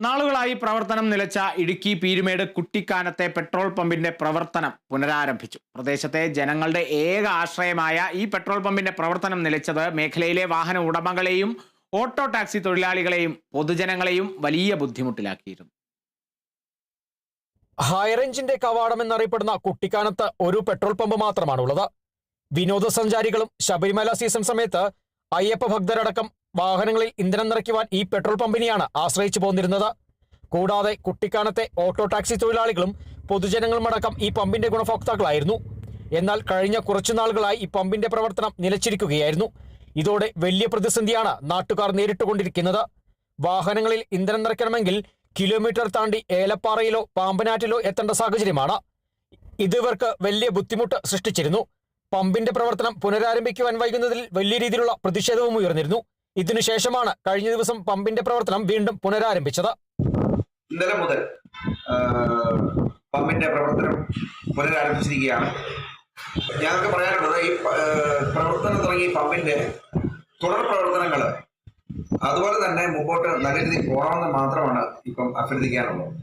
നാളുകളായി പ്രവർത്തനം നിലച്ച ഇടുക്കി പീരുമേട് കുട്ടിക്കാനത്തെ പെട്രോൾ പമ്പിന്റെ പ്രവർത്തനം പുനരാരംഭിച്ചു. പ്രദേശത്തെ ജനങ്ങളുടെ ഏക ആശ്രയമായ ഈ പെട്രോൾ പമ്പിന്റെ പ്രവർത്തനം നിലച്ചത് മേഖലയിലെ വാഹന ഉടമകളെയും ഓട്ടോ ടാക്സി തൊഴിലാളികളെയും പൊതുജനങ്ങളെയും വലിയ ബുദ്ധിമുട്ടിലാക്കിയിരുന്നു. ഹൈറേഞ്ചിന്റെ കവാടം എന്നറിയപ്പെടുന്ന കുട്ടിക്കാനത്ത് ഒരു പെട്രോൾ പമ്പ് മാത്രമാണുള്ളത്. വിനോദസഞ്ചാരികളും ശബരിമല സീസൺ സമയത്ത് അയ്യപ്പ ഭക്തരടക്കം വാഹനങ്ങളിൽ ഇന്ധനം നിറയ്ക്കുവാൻ ഈ പെട്രോൾ പമ്പിനെയാണ് ആശ്രയിച്ചു പോന്നിരുന്നത്. കൂടാതെ കുട്ടിക്കാനത്തെ ഓട്ടോ ടാക്സി തൊഴിലാളികളും പൊതുജനങ്ങളുമടക്കം ഈ പമ്പിന്റെ ഗുണഭോക്താക്കളായിരുന്നു. എന്നാൽ കഴിഞ്ഞ കുറച്ചു നാളുകളായി ഈ പമ്പിന്റെ പ്രവർത്തനം നിലച്ചിരിക്കുകയായിരുന്നു. ഇതോടെ വലിയ പ്രതിസന്ധിയാണ് നാട്ടുകാർ നേരിട്ടുകൊണ്ടിരിക്കുന്നത്. വാഹനങ്ങളിൽ ഇന്ധനം നിറയ്ക്കണമെങ്കിൽ കിലോമീറ്റർ താണ്ടി ഏലപ്പാറയിലോ പാമ്പനാറ്റിലോ എത്തേണ്ട സാഹചര്യമാണ്. ഇതുവർക്ക് വലിയ ബുദ്ധിമുട്ട് സൃഷ്ടിച്ചിരുന്നു. പമ്പിന്റെ പ്രവർത്തനം പുനരാരംഭിക്കുവാൻ വൈകുന്നതിൽ വലിയ രീതിയിലുള്ള പ്രതിഷേധവും ഉയർന്നിരുന്നു. ഇതിനുശേഷമാണ് കഴിഞ്ഞ ദിവസം പമ്പിന്റെ പ്രവർത്തനം വീണ്ടും പുനരാരംഭിച്ചത്. ഇന്നലെ മുതൽ പമ്പിന്റെ പ്രവർത്തനം പുനരാരംഭിച്ചിരിക്കുകയാണ്. ഞങ്ങൾക്ക് പറയാനുള്ളത് ഈ പ്രവർത്തനം തുടങ്ങിയ പമ്പിന്റെ തുടർ പ്രവർത്തനങ്ങൾ അതുപോലെ തന്നെ മുമ്പോട്ട് നല്ല രീതിയിൽ പോകണമെന്ന് മാത്രമാണ് ഇപ്പം അഭ്യർത്ഥിക്കാനുള്ളത്.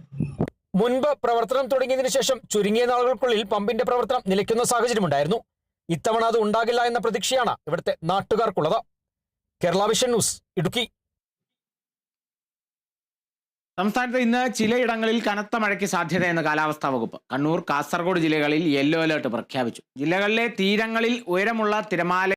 മുൻപ് പ്രവർത്തനം തുടങ്ങിയതിനു ശേഷം ചുരുങ്ങിയ നാളുകൾക്കുള്ളിൽ പമ്പിന്റെ പ്രവർത്തനം നിലയ്ക്കുന്ന സാഹചര്യമുണ്ടായിരുന്നു. ഇത്തവണ അത് ഉണ്ടാകില്ല എന്ന പ്രതീക്ഷയാണ് ഇവിടുത്തെ നാട്ടുകാർക്കുള്ളത്. Kerala vision news Idukki. സംസ്ഥാനത്ത് ഇന്ന് ചിലയിടങ്ങളിൽ കനത്ത മഴയ്ക്ക് സാധ്യതയെന്ന് കാലാവസ്ഥാ വകുപ്പ് കണ്ണൂർ കാസർഗോഡ് ജില്ലകളിൽ യെല്ലോ അലേർട്ട് പ്രഖ്യാപിച്ചു. ജില്ലകളിലെ തീരങ്ങളിൽ ഉയരമുള്ള തിരമാല